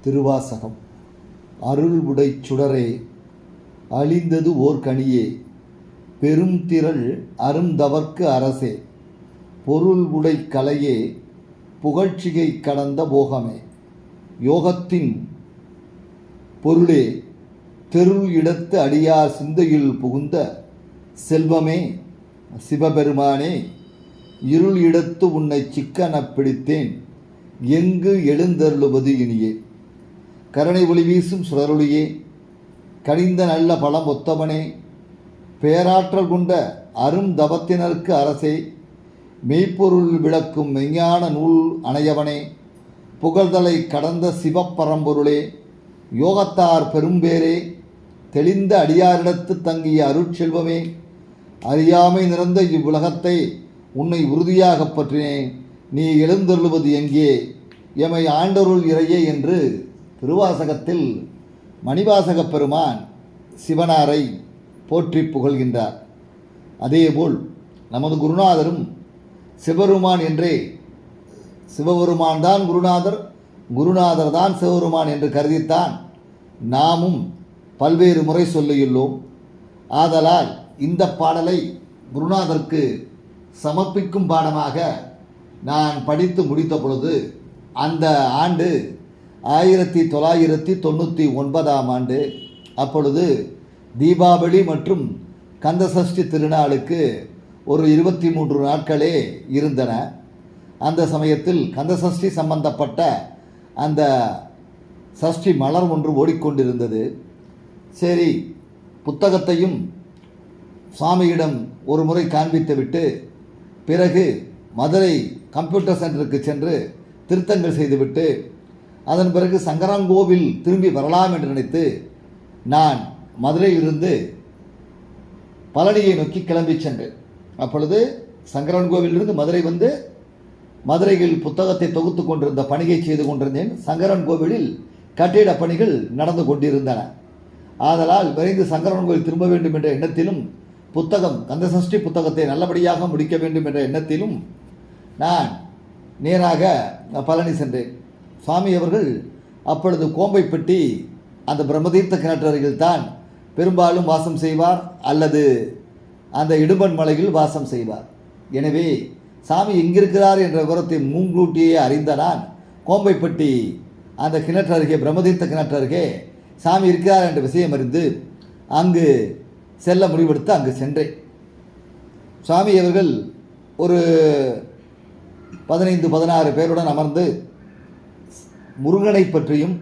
திருவாசகம். அருள் உடை சுடரே அழிந்தது ஓர் கனியே பெரும் திரள் அருந்தவர்க்கு அரசே பொருள் உடை கலையே புகழ்ச்சிகை கடந்த போகமே. யோகத்தின் பொருளே தெருள் இடத்து அடியார் சிந்தையில் புகுந்த செல்வமே சிவபெருமானே இருள் இடத்து உன்னை சிக்கனப் பிடித்தேன் எங்கு எழுந்தருளுவது இனியே. கருணை ஒளி வீசும் சுடரொளியே கனிந்த நல்ல பழம் ஒத்தவனே பேராற்றல் கொண்ட அருந்தவத்தினருக்கு அரசே மெய்ப்பொருள் விளக்கும் மெஞ்ஞான நூல் அணையவனே புகழ்தலை கடந்த சிவப்பரம்பொருளே யோகத்தார் பெரும்பேரே தெளிந்த அடியாரிடத்து தங்கிய அருட்செல்வமே அறியாமை நிறந்த இவ்வுலகத்தை உன்னை உறுதியாகப் பற்றினேன். நீ எழுந்தருளுவது எங்கே? எமை ஆண்டருள் இறையே என்று திருவாசகத்தில் மணிவாசகப் பெருமான் சிவனாரை போற்றி புகழ்கின்றார். அதேபோல் நமது குருநாதரும் சிவபெருமான் என்றே சிவபெருமான் தான் குருநாதர் குருநாதர் தான் சிவபெருமான் என்று கருதித்தான் நாமும் பல்வேறு முறை சொல்லியுள்ளோம். ஆதலால் இந்த பாடலை குருநாதருக்கு சமர்ப்பிக்கும் பாடமாக நான் படித்து முடித்த பொழுது அந்த ஆண்டு ஆயிரத்தி தொள்ளாயிரத்தி தொண்ணூற்றி ஒன்பதாம் ஆண்டு அப்பொழுது தீபாவளி மற்றும் கந்தசஷ்டி திருநாளுக்கு ஒரு இருபத்தி மூன்று நாட்களே இருந்தன. அந்த சமயத்தில் கந்தசஷ்டி சம்பந்தப்பட்ட அந்த சஷ்டி மலர் ஒன்று ஓடிக்கொண்டிருந்தது. சரி புத்தகத்தையும் சுவாமியிடம் ஒரு முறை காண்பித்துவிட்டு பிறகு மதுரை கம்ப்யூட்டர் சென்டருக்கு சென்று திருத்தங்கள் செய்துவிட்டு அதன் பிறகு சங்கரங்கோவில் திரும்பி வரலாம் என்று நினைத்து நான் மதுரையிலிருந்து பழனியை நோக்கி கிளம்பி சென்றேன். அப்பொழுது சங்கரன்கோவிலிருந்து மதுரை வந்து மதுரையில் புத்தகத்தை தொகுத்து கொண்டிருந்த பணியை செய்து கொண்டிருந்தேன். சங்கரன் கோவிலில் கட்டிட பணிகள் நடந்து கொண்டிருந்தன. ஆதலால் விரைந்து சங்கரன் கோவில் திரும்ப வேண்டும் என்ற எண்ணத்திலும் புத்தகம் கந்தசஷ்டி புத்தகத்தை நல்லபடியாக முடிக்க வேண்டும் என்ற எண்ணத்திலும் நான் நேராக பழனி சென்றேன். சுவாமி அவர்கள் அப்பொழுது கோம்பைப்பட்டி அந்த பிரம்மதீர்த்த கிணற்றருகில் தான் பெரும்பாலும் வாசம் செய்வார் அல்லது அந்த இடுபன் மலையில் வாசம் செய்வார். எனவே சாமி எங்கிருக்கிறார் என்ற விவரத்தை முன்கூட்டியே அறிந்த நான் கோம்பைப்பட்டி அந்த கிணற்று அருகே பிரம்மதீர்த்த கிணற்று அருகே சாமி இருக்கிறார் என்ற விஷயம் அறிந்து அங்கு செல்ல முடிவெடுத்து அங்கு சென்றேன். சுவாமி அவர்கள் ஒரு பதினைந்து பதினாறு பேருடன் அமர்ந்து முருகனை பற்றியும்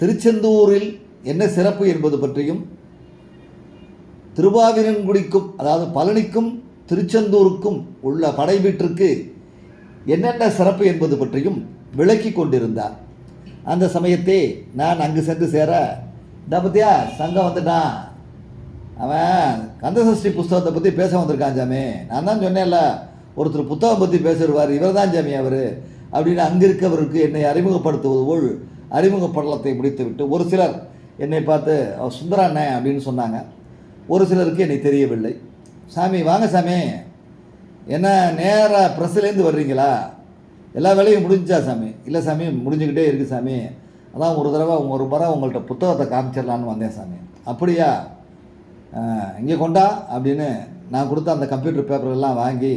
திருச்செந்தூரில் என்ன சிறப்பு என்பது பற்றியும் திருவாவினன்குடிக்கும் அதாவது பழனிக்கும் திருச்செந்தூருக்கும் உள்ள படை வீட்டிற்கு என்னென்ன சிறப்பு என்பது பற்றியும் விளக்கி கொண்டிருந்தார். அந்த சமயத்தே நான் அங்கு சென்று சேர இந்த பத்தியா சங்கம் வந்துட்டான். அவன் கந்தசஷ்டி புஸ்தகத்தை பற்றி பேச வந்திருக்கான் சாமி நான் தான் சொன்னேன்ல ஒருத்தர் புத்தகம் பற்றி பேசுவார் இவர் தான் சாமி அவர். அப்படின்னு அங்கே இருக்கவருக்கு என்னை அறிமுகப்படுத்துவது போல் அறிமுகப்படலத்தை முடித்துவிட்டு ஒரு சிலர் என்னை பார்த்து "அவர் சுந்தரா அண்ணன் அப்படின்னு சொன்னாங்க. ஒரு சிலருக்கு என்னை தெரியவில்லை. சாமி வாங்க சாமி. என்ன நேராக ப்ரெஸ்ஸுலேருந்து வர்றீங்களா? எல்லா வேலையும் முடிஞ்சா சாமி? இல்லை சாமி முடிஞ்சுக்கிட்டே இருக்குது சாமி. அதான் ஒரு தடவை ஒரு முறை உங்கள்கிட்ட புத்தகத்தை காமிச்சிடலான்னு வந்தேன் சாமி. அப்படியா? இங்கே கொண்டா அப்படின்னு நான் கொடுத்த அந்த கம்ப்யூட்டர் பேப்பர்கள்லாம் வாங்கி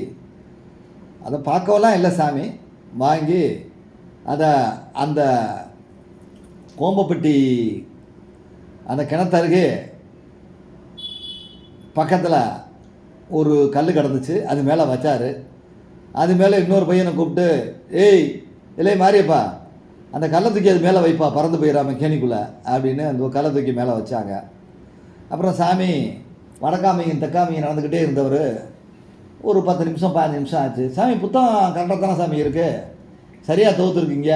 அதை பார்க்கவெல்லாம் இல்லை சாமி. வாங்கி அதை அந்த கோம்பப்பட்டி அந்த கிணத்தருகே பக்கத்தில் ஒரு கல் கிடந்துச்சு. அது மேலே வச்சார். அது மேலே இன்னொரு பையனை கூப்பிட்டு ஏய் இல்லை மாரியப்பா அந்த கல்லை தூக்கி அது மேலே வைப்பா பறந்து போயிடாம கேணிக்குள்ளே அப்படின்னு அந்த கல்லை தூக்கி மேலே வச்சாங்க. அப்புறம் சாமி வடக்காமையும் தெக்காமையும் நடந்துக்கிட்டே இருந்தவர் ஒரு பத்து நிமிஷம் பதினஞ்சு நிமிஷம் ஆச்சு. சாமி புத்தகம் கரெக்டாக தானே சாமி இருக்குது சரியாக தோத்துருக்கீங்க?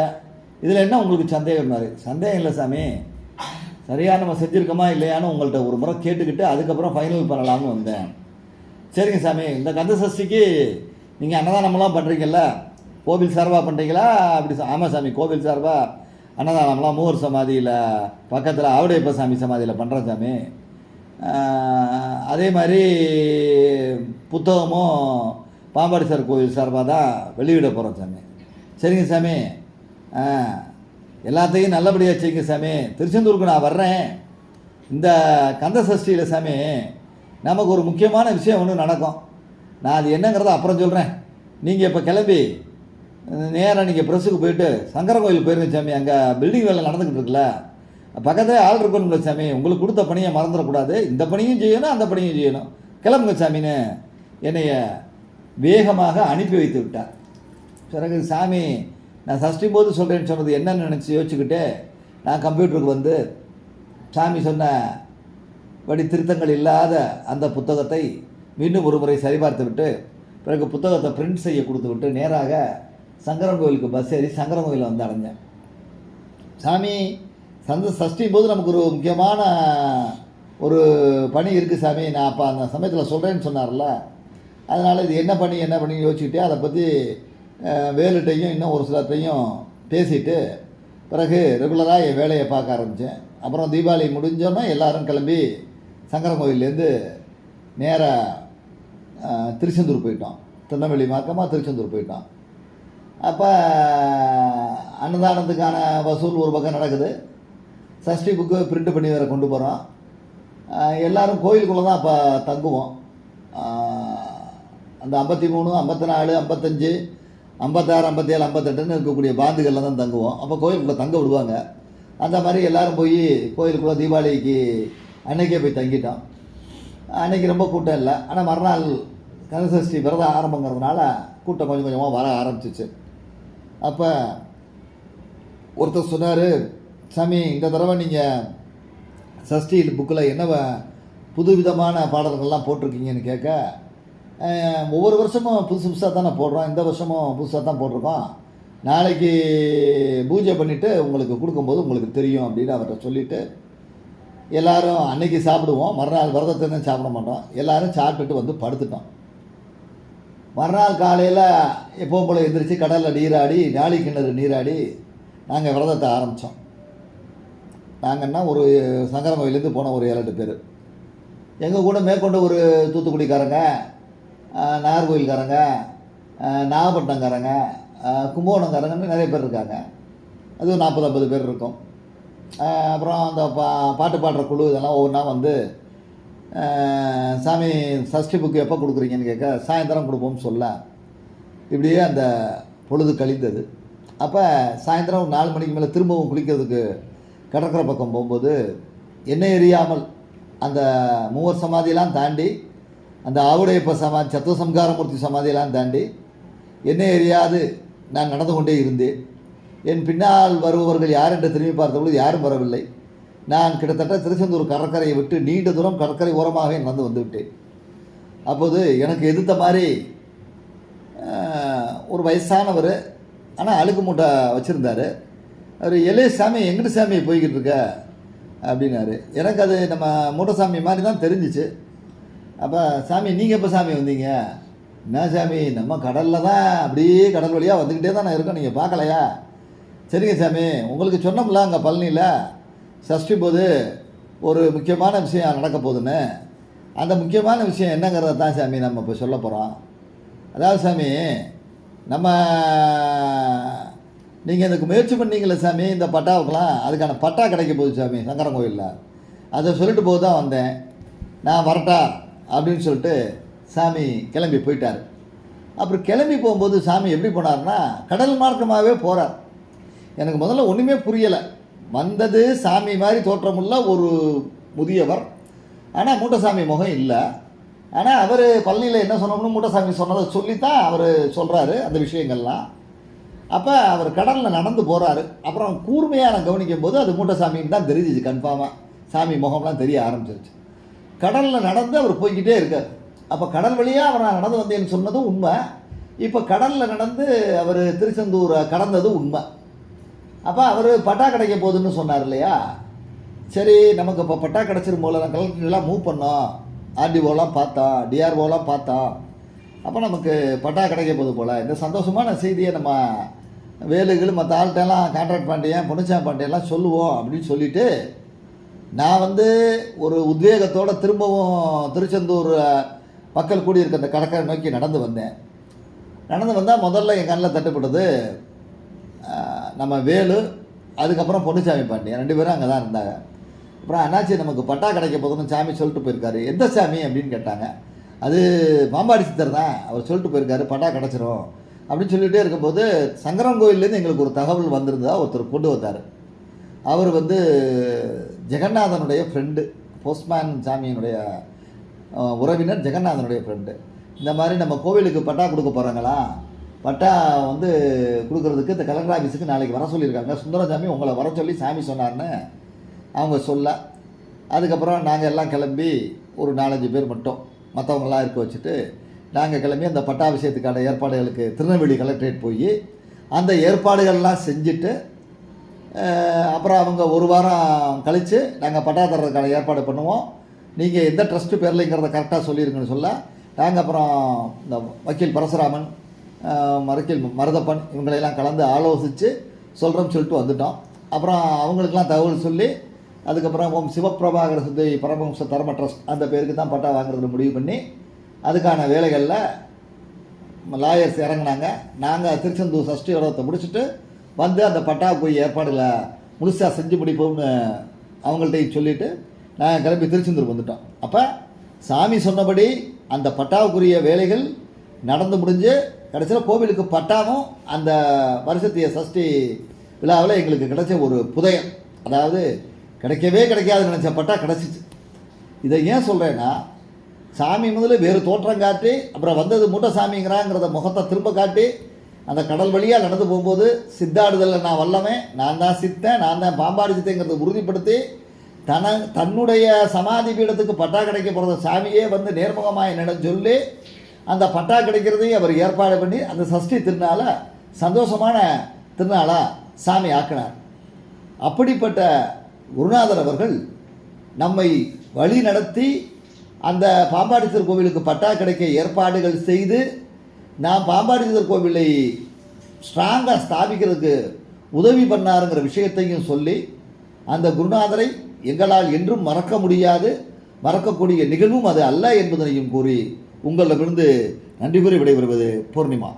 இதில் என்ன உங்களுக்கு சந்தேகம்னாரு சந்தேகம் இல்லை சாமி. சரியாக நம்ம செஞ்சுருக்கோமா இல்லையான்னு உங்கள்கிட்ட ஒரு முறை கேட்டுக்கிட்டு அதுக்கப்புறம் ஃபைனல் பண்ணலாம்னு வந்தேன். சரிங்க சாமி. இந்த கந்த சஷ்டிக்கு நீங்கள் அன்னதானமெல்லாம் பண்ணுறீங்கல்ல கோவில் சார்பாக பண்ணுறீங்களா அப்படி சா- ஆமாம் சாமி கோவில் சார்பாக அன்னதானம்லாம் மூவர் சமாதியில் பக்கத்தில் ஆவுடையப்ப சாமி சமாதியில் பண்ணுறேன் சாமி. அதே மாதிரி புத்தகமும் பாம்பாடி சார் கோவில் சார்பாக தான் வெளியிட போகிறோம் சாமி. சரிங்க சாமி. எல்லாத்தையும் நல்லபடியாக செய்யுங்க சாமி. திருச்செந்தூருக்கு நான் வர்றேன். இந்த கந்த சஷ்டியில் சாமி நமக்கு ஒரு முக்கியமான விஷயம் ஒன்று நடக்கும். நான் அது என்னங்கிறத அப்புறம் சொல்கிறேன் நீங்கள் இப்போ கிளம்பி நேராக நீங்கள் ப்ரெஸ்ஸுக்கு போயிட்டு சங்கர கோயில் போயிருங்க சாமி. அங்கே பில்டிங் வேலை நடந்துக்கிட்டு இருக்குல்ல. பக்கத்தில் ஆள் இருக்கணும்ல சாமி. உங்களுக்கு கொடுத்த பணியை மறந்துடக்கூடாது இந்த பணியும் செய்யணும் அந்த பணியும் செய்யணும். கிளம்புங்க சாமின்னு என்னைய வேகமாக அனுப்பி வைத்து விட்டார். பிறகு சாமி நான் சஷ்டி போது சொல்கிறேன்னு சொன்னது என்னன்னு நினச்சி யோசிச்சுக்கிட்டு நான் கம்ப்யூட்டருக்கு வந்து சாமி சொன்ன படி திருத்தங்கள் இல்லாத அந்த புத்தகத்தை மீண்டும் ஒரு முறை சரிபார்த்து விட்டு பிறகு புத்தகத்தை பிரிண்ட் செய்ய கொடுத்து விட்டு நேராக சங்கரன் கோயிலுக்கு பஸ் ஏறி சங்கரன் கோயிலில் வந்து அடைஞ்சேன். சாமி சந்த சஷ்டி போது நமக்கு ஒரு முக்கியமான ஒரு பணி இருக்குது சாமி. நான் அப்போ அந்த சமயத்தில் சொல்கிறேன்னு சொன்னார்ல. அதனால் இது என்ன பண்ணி என்ன பண்ணி யோசிச்சுக்கிட்டே அதை பற்றி வேலுட்டையும் இன்னும் ஒரு சிலத்தையும் பேசிட்டு பிறகு ரெகுலராக என் வேலையை பார்க்க ஆரம்பித்தேன் அப்புறம் தீபாவளி முடிஞ்சோன்னே எல்லோரும் கிளம்பி சங்கரன் கோயிலேருந்து நேராக திருச்செந்தூர் போயிட்டோம். திருநெல்வேலி மார்க்கமாக திருச்செந்தூர் போயிட்டோம். அப்போ அன்னதானத்துக்கான வசூல் ஒரு பக்கம் நடக்குது. சஷ்டி புக்கு பிரிண்ட் பண்ணி வேறு கொண்டு போகிறோம் எல்லாரும் கோயிலுக்குள்ளே தான் அப்போ தங்குவோம். அந்த ஐம்பத்தி மூணு ஐம்பத்தி நாலு ஐம்பத்தஞ்சு ஐம்பத்தாறு ஐம்பத்தேழு ஐம்பத்தெட்டுன்னு இருக்கக்கூடிய பாந்துகளில் தான் தங்குவோம். அப்போ கோயிலுக்குள்ளே தங்க விடுவாங்க. அந்த மாதிரி எல்லோரும் போய் கோயிலுக்குள்ளே தீபாவளிக்கு அன்னைக்கே போய் தங்கிட்டோம். அன்னைக்கு ரொம்ப கூட்டம் இல்லை. ஆனால் மறுநாள் கனசஷ்டி விரதம் ஆரம்பங்கிறதுனால கூட்டம் கொஞ்சம் கொஞ்சமாக வர ஆரம்பிச்சிச்சு. அப்போ ஒருத்தர் சொன்னார் சாமி இந்த தடவை நீங்கள் சஷ்டியில் புக்கில் என்ன புதுவிதமான பாடல்கள்லாம் போட்டிருக்கீங்கன்னு கேட்க ஒவ்வொரு வருஷமும் புதுசு புதுசாக தானே போடுறோம். இந்த வருஷமும் புதுசாக தான் போட்டிருக்கோம். நாளைக்கு பூஜை பண்ணிவிட்டு உங்களுக்கு கொடுக்கும்போது உங்களுக்கு தெரியும் அப்படின்னு அவர்கிட்ட சொல்லிவிட்டு எல்லோரும் அன்னைக்கு சாப்பிடுவோம். மறுநாள் விரதத்தை தான் சாப்பிட மாட்டோம். எல்லாரும் சாப்பிட்டுட்டு வந்து படுத்துட்டோம். மறுநாள் காலையில் எப்போவும் போல் எந்திரிச்சு கடலில் நீராடி நாளி கிணறு நீராடி நாங்கள் விரதத்தை ஆரம்பித்தோம் நாங்கன்னா ஒரு சங்கரன் கோயிலேருந்து போன ஒரு ஏழு எட்டு பேர். எங்கள் கூட மேற்கொண்டு ஒரு தூத்துக்குடிக்காரங்க நாகர்கோவில்காரங்க நாகர்கோயில்காரங்க ஆஹ், கும்பகோணம்காரங்கன்னு நிறைய பேர் இருக்காங்க. அது ஒரு நாற்பது ஐம்பது பேர் இருக்கும். அப்புறம் அந்த பா பாட்டு பாடுற குழு இதெல்லாம் ஒவ்வொன்றா வந்து சாமி சஷ்டி புக்கு எப்போ கொடுக்குறீங்கன்னு கேட்க சாயந்தரம் கொடுப்போம்னு சொல்ல. இப்படியே அந்த பொழுது கழிந்தது. அப்போ சாயந்தரம் ஒரு நாலு மணிக்கு மேலே திரும்பவும் குளிக்கிறதுக்கு கடற்கரை பக்கம் போகும்போது என்ன எரியாமல் அந்த மூவர் சமாதியெல்லாம் தாண்டி அந்த ஆவுடையப்ப சமாதி சத்துவசம்காரமூர்த்தி சமாதியெல்லாம் தாண்டி என்ன எரியாது நான் நடந்து கொண்டே இருந்தேன். என் பின்னால் வருபவர்கள் யார் என்று திரும்பி பார்த்தபொழுது யாரும் வரவில்லை. நான் கிட்டத்தட்ட திருச்செந்தூர் கடற்கரையை விட்டு நீண்ட தூரம் கடற்கரை ஓரமாகவே நடந்து வந்துவிட்டேன் அப்போது எனக்கு எதிர்த்த மாதிரி ஒரு வயசானவர் ஆனால் அழுக்கு மூட்டை வச்சுருந்தார். அவர் எலே சாமி எங்கிட்ட சாமி போய்கிட்டு இருக்க? அப்படின்னாரு. எனக்கு அது நம்ம மூட்டசாமி மாதிரி தான் தெரிஞ்சிச்சு. அப்போ சாமி நீங்கள் எப்போ சாமி வந்தீங்க? என்ன சாமி நம்ம கடலில் தான் அப்படியே கடல் வழியாக வந்துக்கிட்டே தான் நான் இருக்கோம் நீங்கள் பார்க்கலையா? சரிங்க சாமி உங்களுக்கு சொன்னோம்ல அங்கே பழனியில். சஷ்டி போது ஒரு முக்கியமான விஷயம் நடக்க போகுதுன்னு. அந்த முக்கியமான விஷயம் என்னங்கிறத தான் சாமி நம்ம இப்போ சொல்ல போகிறோம் அதாவது சாமி நம்ம நீங்கள் இதுக்கு முயற்சி பண்ணீங்களே சாமி இந்த பட்டாவுக்கெல்லாம் அதுக்கான பட்டா கிடைக்க போகுது சாமி சங்கரன் கோயிலில். அதை சொல்லிட்டு போது தான் வந்தேன். நான் வரட்டா அப்படின்னு சொல்லிட்டு சாமி கிளம்பி போயிட்டார். அப்புறம் கிளம்பி போகும்போது சாமி எப்படி போனார்னா கடல் மார்க்கமாகவே போகிறார் எனக்கு முதல்ல ஒன்றுமே புரியலை. வந்தது சாமி மாதிரி தோற்றமுள்ள ஒரு முதியவர். ஆனால் மூட்டசாமி முகம் இல்லை. ஆனால் அவர் பழனியில் என்ன சொன்னோம்னு மூட்டசாமி சொன்னதை சொல்லித்தான் அவர் சொல்கிறாரு அந்த விஷயங்கள்லாம். அப்போ அவர் கடலில் நடந்து போகிறாரு அப்புறம் கூர்மையாக நான் கவனிக்கும் போது அது மூட்டசாமின்னு தான் தெரிஞ்சிச்சு கன்ஃபார்மாக சாமி முகம்லாம் தெரிய ஆரம்பிச்சிருச்சு. கடலில் நடந்து அவர் போய்கிட்டே இருக்கார். அப்போ கடல் வழியாக அவர் நான் நடந்து வந்தேன்னு சொன்னதும் உண்மை. இப்போ கடலில் நடந்து அவர் திருச்செந்தூரை கடந்ததும் உண்மை. அப்போ அவர் பட்டா கிடைக்க போகுதுன்னு சொன்னார் இல்லையா? சரி நமக்கு இப்போ பட்டா கிடச்சிரும் போல நான் கலெக்டர்லாம் மூவ் பண்ணோம். ஆர்டிஓலாம் பார்த்தோம் டிஆர்ஓலாம் பார்த்தோம் அப்போ நமக்கு பட்டா கிடைக்க போகுது போல். இந்த சந்தோஷமான செய்தியை நம்ம வேலுகள் மற்ற ஆள்கிட்டலாம் கான்ட்ராக்ட் பாண்டியன் பொன்னுச்சா பாண்டியெல்லாம் சொல்லுவோம் அப்படின்னு சொல்லிவிட்டு நான் வந்து ஒரு உத்வேகத்தோடு திரும்பவும் திருச்செந்தூர் மக்கள் கூடியிருக்க அந்த கடற்கரை நோக்கி நடந்து வந்தேன். நடந்து வந்தால் முதல்ல என் கண்ணில் தட்டுப்பட்டது நம்ம வேலு அதுக்கப்புறம் பொன்னுசாமி பாண்டியன் ரெண்டு பேரும் அங்கே தான் இருந்தாங்க. அப்புறம் அண்ணாச்சி நமக்கு பட்டா கிடைக்க போகுதுன்னு சாமி சொல்லிட்டு போயிருக்காரு. எந்த சாமி? அப்படின்னு கேட்டாங்க. அது பாம்பாடி சித்தர் தான். அவர் சொல்லிட்டு போயிருக்காரு பட்டா கிடச்சிரும். அப்படின்னு சொல்லிகிட்டே இருக்கும்போது சங்கரன் கோயில்லேருந்து எங்களுக்கு ஒரு தகவல் வந்திருந்ததா ஒருத்தர் கொண்டு வந்தார். அவர் வந்து ஜெகநாதனுடைய ஃப்ரெண்டு போஸ்ட்மேன் சாமியினுடைய உறவினர் ஜெகநாதனுடைய ஃப்ரெண்டு இந்த மாதிரி நம்ம கோவிலுக்கு பட்டா கொடுக்க போகிறாங்களா பட்டா வந்து கொடுக்குறதுக்கு இந்த கலெக்டர் ஆஃபீஸுக்கு நாளைக்கு வர சொல்லியிருக்காங்க. சுந்தரசாமி உங்களை வர சொல்லி சாமி சொன்னார்னு அவங்க சொல்ல அதுக்கப்புறம் நாங்கள் எல்லாம் கிளம்பி ஒரு நாலஞ்சு பேர் மட்டும் மற்றவங்களாம் இருக்க வச்சுட்டு நாங்கள் கிளம்பி அந்த பட்டா விஷயத்துக்கான ஏற்பாடுகளுக்கு திருநெல்வேலி கலெக்டரேட் போய் அந்த ஏற்பாடுகள்லாம் செஞ்சுட்டு அப்புறம் அவங்க ஒரு வாரம் கழித்து நாங்கள் பட்டா தர்றதுக்கான ஏற்பாடு பண்ணுவோம். நீங்கள் எந்த ட்ரஸ்ட்டு பேர்லைங்கிறத கரெக்டாக சொல்லியிருங்கன்னு சொல்ல நாங்கள் அப்புறம் இந்த வக்கீல் பரசுராமன் அஹ், வக்கீல் மருதப்பன் இவங்களையெல்லாம் கலந்து ஆலோசித்து சொல்கிறோம்னு சொல்லிட்டு வந்துட்டோம். அப்புறம் அவங்களுக்கெல்லாம் தகவல் சொல்லி அதுக்கப்புறம் ஓம் சிவபிரபாகர சித்தை பரமஹம்ச தர்ம ட்ரஸ்ட் அந்த பேருக்கு தான் பட்டா வாங்குறதுன்னு முடிவு பண்ணி அதுக்கான வேலைகளில் லாயர்ஸ் இறங்குனாங்க. நாங்கள் திருச்செந்தூர் சஷ்டி விரதத்தை முடிச்சுட்டு வந்து அந்த பட்டா போய் ஏற்பாடுகளை முழுசாக செஞ்சு முடிப்போம்னு அவங்கள்ட்டையும் சொல்லிவிட்டு நாங்கள் கிளம்பி திருச்செந்தூர் வந்துட்டோம். அப்போ சாமி சொன்னபடி அந்த பட்டாவுக்குரிய வேலைகள் நடந்து முடிஞ்சு கடைசியில் கோவிலுக்கு பட்டாவும் அந்த வருஷத்திய சஷ்டி விழாவில் எங்களுக்கு கிடைச்ச ஒரு புதயம் அதாவது கிடைக்கவே கிடைக்காதுன்னு நினச்ச பட்டா கிடச்சிச்சு. இதை ஏன் சொல்கிறேன்னா சாமி முதல்ல வேறு தோற்றம் காட்டி அப்புறம் வந்தது மூட்டை சாமிங்கிறாங்கிறத முகத்தை திரும்ப காட்டி அந்த கடல் வழியாக நடந்து போகும்போது சித்தாடுதலில் நான் வல்லமே நான் தான் சித்தேன் நான் தான் பாம்பாடி சித்தேங்கிறத உறுதிப்படுத்தி தன தன்னுடைய சமாதி பீடத்துக்கு பட்டா கிடைக்க போகிறத சாமியே வந்து நேர்முகமாக என்னிடம் சொல்லி அந்த பட்டா கிடைக்கிறதையும் அவர் ஏற்பாடு பண்ணி அந்த சஷ்டி திருநாளை சந்தோஷமான திருநாளாக சாமி ஆக்கினார். அப்படிப்பட்ட குருநாதர் அவர்கள் நம்மை வழி நடத்தி அந்த பாம்பாடீஸ்வர் கோவிலுக்கு பட்டா கிடைக்க ஏற்பாடுகள் செய்து நான் பாம்பாடி கோவிலை ஸ்ட்ராங்காக ஸ்தாபிக்கிறதுக்கு உதவி பண்ணாருங்கிற விஷயத்தையும் சொல்லி அந்த குருநாதரை எங்களால் என்றும் மறக்க முடியாது மறக்கக்கூடிய நிகழ்வும் அது அல்ல என்பதனையும் கூறி உங்களிடமிருந்து நன்றி கூறி விடைபெறுவது பூர்ணிமா.